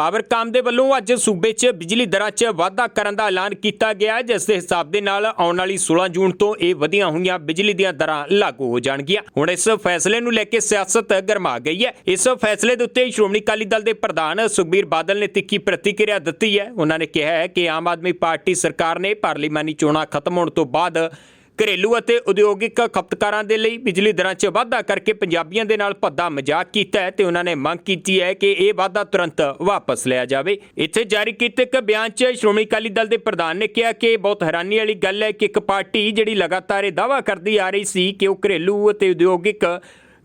ਪਾਵਰਕਾਮ ਦੇ ਵੱਲੋਂ ਅੱਜ ਸੂਬੇ 'ਚ ਬਿਜਲੀ ਦਰਾਂ 'ਚ ਵਾਧਾ ਕਰਨ ਦਾ ਐਲਾਨ ਕੀਤਾ ਗਿਆ ਹੈ, ਜਿਸ ਦੇ ਹਿਸਾਬ ਦੇ ਨਾਲ ਆਉਣ ਵਾਲੀ 16 ਜੂਨ ਤੋਂ ਇਹ ਵਧੀਆਂ ਹੋਈਆਂ ਬਿਜਲੀ ਦੀਆਂ ਦਰਾਂ ਲਾਗੂ ਹੋ ਜਾਣਗੀਆਂ। ਹੁਣ ਇਸ ਫੈਸਲੇ ਨੂੰ ਲੈ ਕੇ ਸਿਆਸਤ ਗਰਮਾ ਗਈ ਹੈ। ਇਸ ਫੈਸਲੇ ਦੇ ਉੱਤੇ ਸ਼੍ਰੋਮਣੀ ਅਕਾਲੀ ਦਲ ਦੇ ਪ੍ਰਧਾਨ ਸੁਖਬੀਰ ਬਾਦਲ ਨੇ ਤਿੱਖੀ ਪ੍ਰਤੀਕਿਰਿਆ ਦਿੱਤੀ ਹੈ। ਉਹਨਾਂ ਨੇ ਕਿਹਾ ਹੈ ਕਿ ਆਮ ਆਦਮੀ ਪਾਰਟੀ ਸਰਕਾਰ ਨੇ ਪਾਰਲੀਮਾਨੀ ਚੋਣਾਂ ਖਤਮ ਹੋਣ ਤੋਂ ਬਾਅਦ ਘਰੇਲੂ ਅਤੇ ਉਦਯੋਗਿਕ ਖਪਤਕਾਰਾਂ ਦੇ ਲਈ ਬਿਜਲੀ ਦਰਾਂ 'ਚ ਵਾਧਾ ਕਰਕੇ ਪੰਜਾਬੀਆਂ ਦੇ ਨਾਲ ਭੱਦਾ ਮਜ਼ਾਕ ਕੀਤਾ ਹੈ ਤੇ ਉਹਨਾਂ ਨੇ ਮੰਗ ਕੀਤੀ ਹੈ ਕਿ ਇਹ ਵਾਧਾ ਤੁਰੰਤ ਵਾਪਸ ਲਿਆ ਜਾਵੇ। ਇੱਥੇ ਜਾਰੀ ਕੀਤੇ ਇੱਕ ਬਿਆਨ 'ਚ ਸ਼੍ਰੋਮਣੀ ਅਕਾਲੀ ਦਲ ਦੇ ਪ੍ਰਧਾਨ ਨੇ ਕਿਹਾ ਕਿ ਬਹੁਤ ਹੈਰਾਨੀ ਵਾਲੀ ਗੱਲ ਹੈ ਕਿ ਇੱਕ ਪਾਰਟੀ ਜਿਹੜੀ ਲਗਾਤਾਰ ਇਹ ਦਾਅਵਾ ਕਰਦੀ ਆ ਰਹੀ ਸੀ ਕਿ ਉਹ ਘਰੇਲੂ ਅਤੇ ਉਦਯੋਗਿਕ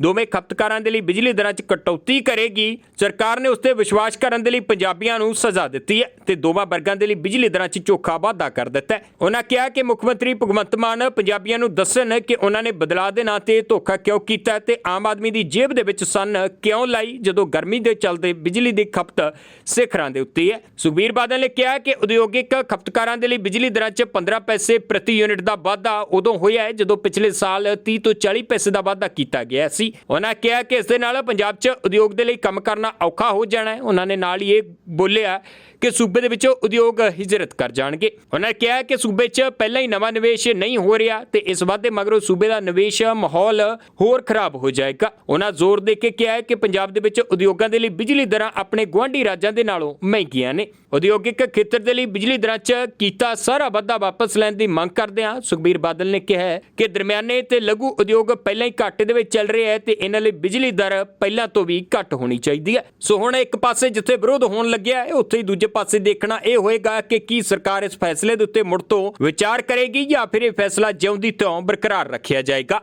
ਦੋਵੇਂ ਖਪਤਕਾਰਾਂ ਦੇ ਲਈ ਬਿਜਲੀ ਦਰਾਂ 'ਚ ਕਟੌਤੀ ਕਰੇਗੀ। ਸਰਕਾਰ ਨੇ ਉਸ ਤੇ ਵਿਸ਼ਵਾਸ ਕਰਨ ਦੇ ਲਈ ਪੰਜਾਬੀਆਂ ਨੂੰ ਸਜ਼ਾ ਦਿੱਤੀ ਹੈ ਤੇ ਦੋਵਾਂ ਵਰਗਾਂ ਦੇ ਲਈ ਬਿਜਲੀ ਦਰਾਂ 'ਚ ਚੋਖਾ ਵਾਧਾ ਕਰ ਦਿੱਤਾ ਹੈ। ਉਹਨਾਂ ਕਿਹਾ ਕਿ ਮੁੱਖ ਮੰਤਰੀ ਭਗਵੰਤ ਮਾਨ ਪੰਜਾਬੀਆਂ ਨੂੰ ਦੱਸਣ ਕਿ ਉਹਨਾਂ ਨੇ ਬਦਲਾਅ ਦੇ ਨਾਂ ਤੇ ਧੋਖਾ ਕਿਉਂ ਕੀਤਾ ਤੇ ਆਮ ਆਦਮੀ ਦੀ ਜੇਬ ਦੇ ਵਿੱਚ ਸੰਨ ਕਿਉਂ ਲਾਈ ਜਦੋਂ ਗਰਮੀ ਦੇ ਚੱਲਦੇ ਬਿਜਲੀ ਦੀ ਖਪਤ ਸਿਖਰਾਂ ਦੇ ਉੱਤੇ ਹੈ। ਸੁਖਬੀਰ ਬਾਦਲ ਨੇ ਕਿਹਾ ਕਿ ਉਦਯੋਗਿਕ ਖਪਤਕਾਰਾਂ ਦੇ ਲਈ ਬਿਜਲੀ ਦਰਾਂ 'ਚ 15 ਪੈਸੇ ਪ੍ਰਤੀ ਯੂਨਿਟ ਦਾ ਵਾਧਾ ਉਦੋਂ ਹੋਇਆ ਹੈ ਜਦੋਂ ਪਿਛਲੇ ਸਾਲ 30 ਤੋਂ 40 ਪੈਸੇ ਦਾ ਵਾਧਾ ਕੀਤਾ ਗਿਆ ਸੀ। ਉਹਨਾਂ ਕਿਹਾ ਕਿ ਇਸ ਦੇ ਨਾਲ ਪੰਜਾਬ 'ਚ ਉਦਯੋਗ ਦੇ ਲਈ ਕੰਮ ਕਰਨਾ ਔਖਾ ਹੋ ਜਾਣਾ ਹੈ। ਉਹਨਾਂ ਨੇ ਨਾਲ ਹੀ ਇਹ ਬੋਲਿਆ ਕਿ ਸੂਬੇ ਦੇ ਵਿੱਚੋਂ ਉਦਯੋਗ ਹਿਜਰਤ ਕਰ ਜਾਣਗੇ। ਉਹਨਾਂ ਕਿਹਾ ਕਿ ਸੂਬੇ 'ਚ ਪਹਿਲਾਂ ਹੀ ਨਵਾਂ ਨਿਵੇਸ਼ ਨਹੀਂ ਹੋ ਰਿਹਾ ਤੇ ਇਸ ਵਾਧੇ ਮਗਰੋਂ ਸੂਬੇ ਦਾ ਨਿਵੇਸ਼ ਮਾਹੌਲ ਹੋਰ ਖਰਾਬ ਹੋ ਜਾਏਗਾ। ਉਹਨਾਂ ਜ਼ੋਰ ਦੇ ਕੇ ਕਿਹਾ ਕਿ ਪੰਜਾਬ ਦੇ ਵਿੱਚ ਉਦਯੋਗਾਂ ਦੇ ਲਈ ਬਿਜਲੀ ਦਰਾਂ ਆਪਣੇ ਗੁਆਂਢੀ ਰਾਜਾਂ ਦੇ ਨਾਲੋਂ ਮਹਿੰਗੀਆਂ ਨੇ। ਉਦਯੋਗਿਕ ਖੇਤਰ ਦੇ ਲਈ ਬਿਜਲੀ ਦਰਾਂ 'ਚ ਕੀਤਾ ਸਾਰਾ ਵਾਧਾ ਵਾਪਸ ਲੈਣ ਦੀ ਮੰਗ ਕਰਦੇ ਹਾਂ ਸੁਖਬੀਰ ਬਾਦਲ ਨੇ ਕਿਹਾ ਕਿ ਦਰਮਿਆਨੇ ਤੇ ਲਘੂ ਉਦਯੋਗ ਪਹਿਲਾਂ ਹੀ ਘਾਟੇ ਦੇ ਵਿੱਚ ਚੱਲ ਰਿਹਾ ਹੈ ਤੇ ਇਹਨਾਂ ਲਈ ਬਿਜਲੀ ਦਰ ਪਹਿਲਾਂ ਤੋਂ ਵੀ ਘੱਟ ਹੋਣੀ ਚਾਹੀਦੀ ਹੈ। ਸੋ ਹੁਣ ਇੱਕ ਪਾਸੇ ਜਿੱਥੇ ਵਿਰੋਧ ਹੋਣ ਲੱਗਿਆ ਹੈ, ਉੱਥੇ ਹੀ ਦੂਜੇ ਪਾਸੇ ਦੇਖਣਾ ਇਹ ਹੋਏਗਾ ਕਿ ਕੀ ਸਰਕਾਰ ਇਸ ਫੈਸਲੇ ਦੇ ਉੱਤੇ ਮੁੜ ਤੋਂ ਵਿਚਾਰ ਕਰੇਗੀ ਜਾਂ ਫਿਰ ਇਹ ਫੈਸਲਾ ਜਿਉਂਦੀ ਤਿਉਂ ਬਰਕਰਾਰ ਰੱਖਿਆ ਜਾਏਗਾ।